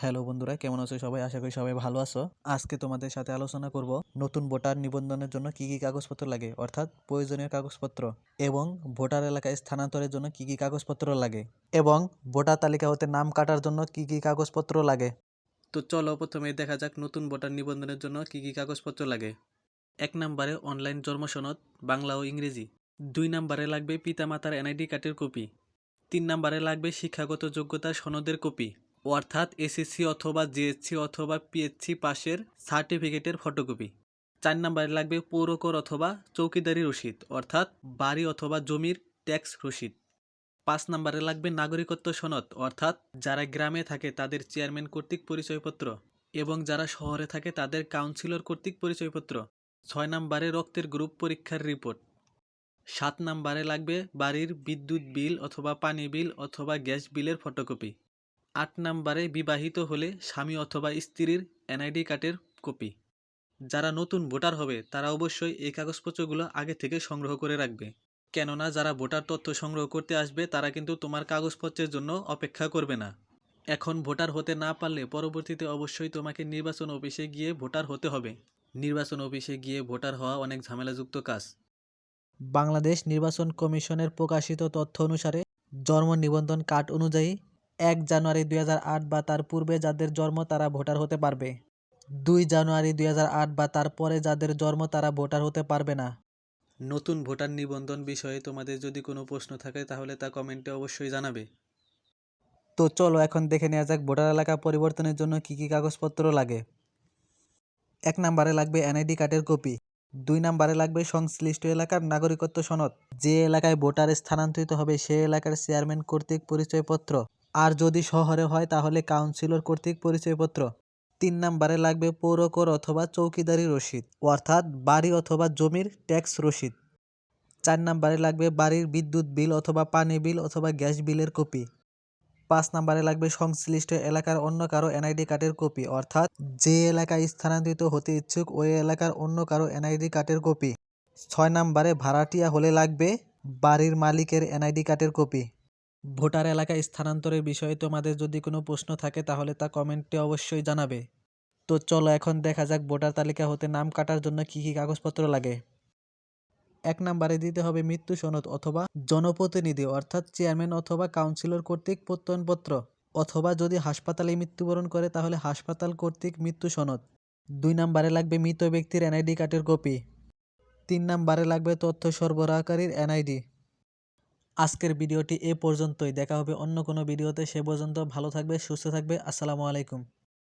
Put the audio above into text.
Hello বন্ধুরা, কেমন আছো সবাই? আশা করি সবাই ভালো আছো। আজকে তোমাদের সাথে আলোচনা করব নতুন ভোটার নিবন্ধনের জন্য কি কি কাগজপত্র লাগে, অর্থাৎ প্রয়োজনীয় কাগজপত্র এবং ভোটার এলাকায় স্থানান্তরের জন্য কি কি কাগজপত্র লাগে এবং ভোটার তালিকা হতে নাম কাটার জন্য কি কি কাগজপত্র লাগে। তো চলো প্রথমে দেখা যাক নতুন ভোটার নিবন্ধনের জন্য কি কি কাগজপত্র লাগে। এক নম্বরে অনলাইন জন্ম সনদ, বাংলা ও ইংরেজি। দুই নম্বরে লাগবে পিতামাতার এনআইডি কার্ডের কপি। তিন নম্বরে লাগবে শিক্ষাগত যোগ্যতার সনদের কপি। অর্থাৎ এসএসসি অথবা জিএসসি অথবা পিএসসি পাশের সার্টিফিকেটের ফটোকপি চার নম্বরে লাগবে পৌরকর অথবা চৌকিদারি রসিদ, অর্থাৎ বাড়ি অথবা জমির ট্যাক্স রসিদ। পাঁচ নম্বরে লাগবে নাগরিকত্ব সনদ, অর্থাৎ যারা গ্রামে থাকে তাদের চেয়ারম্যান কর্তৃক পরিচয়পত্র এবং যারা শহরে থাকে তাদের কাউন্সিলর কর্তৃক পরিচয়পত্র। ছয় নম্বরে রক্তের গ্রুপ পরীক্ষার রিপোর্ট সাত নম্বরে লাগবে বাড়ির বিদ্যুৎ বিল অথবা পানি বিল অথবা গ্যাস বিলের ফটোকপি আট নম্বরে বিবাহিত হলে স্বামী অথবা স্ত্রীর এনআইডি কার্ডের কপি। যারা নতুন ভোটার হবে, তারা অবশ্যই এই কাগজপত্রগুলো আগে থেকে সংগ্রহ করে রাখবে। কেননা, যারা ভোটার তথ্য সংগ্রহ করতে আসবে, তারা কিন্তু তোমার কাগজপত্রের জন্য অপেক্ষা করবে না। এখন ভোটার হতে না পারলে পরবর্তীতে অবশ্যই তোমাকে নির্বাচন অফিসে গিয়ে ভোটার হতে হবে। নির্বাচন অফিসে গিয়ে ভোটার হওয়া অনেক ঝামেলাযুক্ত কাজ। বাংলাদেশ নির্বাচন কমিশনের প্রকাশিত তথ্য অনুসারে জন্ম নিবন্ধন কার্ড অনুযায়ী এক জানুয়ারি দুই হাজার আট বা তার পূর্বে যাদের জন্ম তারা ভোটার হতে পারবে। দুই জানুয়ারি দুই হাজার আট বা তার পরে যাদের জন্ম তারা ভোটার হতে পারবে না। নতুন ভোটার নিবন্ধন বিষয়ে তোমাদের যদি কোনো প্রশ্ন থাকে তাহলে তা কমেন্টে অবশ্যই জানাবে। তো চলো এখন দেখে নেওয়া যাক ভোটার এলাকা পরিবর্তনের জন্য কি কি কাগজপত্র লাগে। এক নম্বরে লাগবে এনআইডি কার্ডের কপি। দুই নম্বরে লাগবে সংশ্লিষ্ট এলাকার নাগরিকত্ব সনদ। যে এলাকায় ভোটার স্থানান্তরিত হবে সে এলাকার চেয়ারম্যান কর্তৃক পরিচয়পত্র। আর যদি শহরে হয়, তাহলে কাউন্সিলর কর্তৃক পরিচয়পত্র। তিন নম্বরে লাগবে পৌরকর অথবা চৌকিদারি রসিদ, অর্থাৎ বাড়ি অথবা জমির ট্যাক্স রসিদ। চার নম্বরে লাগবে বাড়ির বিদ্যুৎ বিল অথবা পানি বিল অথবা গ্যাস বিলের কপি। পাঁচ নম্বরে লাগবে সংশ্লিষ্ট এলাকার অন্য কারও এনআইডি কার্ডের কপি, অর্থাৎ যে এলাকায় স্থানান্তরিত হতে ইচ্ছুক, ওই এলাকার অন্য কারও এনআইডি কার্ডের কপি। ছয় নম্বরে ভাড়াটিয়া হলে লাগবে বাড়ির মালিকের এনআইডি কার্ডের কপি। ভোটার এলাকায় স্থানান্তরের বিষয়ে তোমাদের যদি কোনো প্রশ্ন থাকে, তাহলে তা কমেন্টে অবশ্যই জানাবে। তো চলো এখন দেখা যাক ভোটার তালিকা হতে নাম কাটার জন্য কি কি কাগজপত্র লাগে। এক নম্বরে দিতে হবে মৃত্যু সনদ অথবা জনপ্রতিনিধি, অর্থাৎ চেয়ারম্যান অথবা কাউন্সিলর কর্তৃক প্রত্যয়নপত্র, অথবা যদি হাসপাতালে মৃত্যুবরণ করে, তাহলে হাসপাতাল কর্তৃক মৃত্যু সনদ। দুই নম্বরে লাগবে মৃত ব্যক্তির এনআইডি কার্ডের কপি। তিন নম্বরে লাগবে তথ্য সরবরাহকারীর এনআইডি। আজকের ভিডিওটি এ পর্যন্তই। দেখা হবে অন্য কোনো ভিডিওতে। সে পর্যন্ত ভালো থাকবে, সুস্থ থাকবে। আসসালামু আলাইকুম।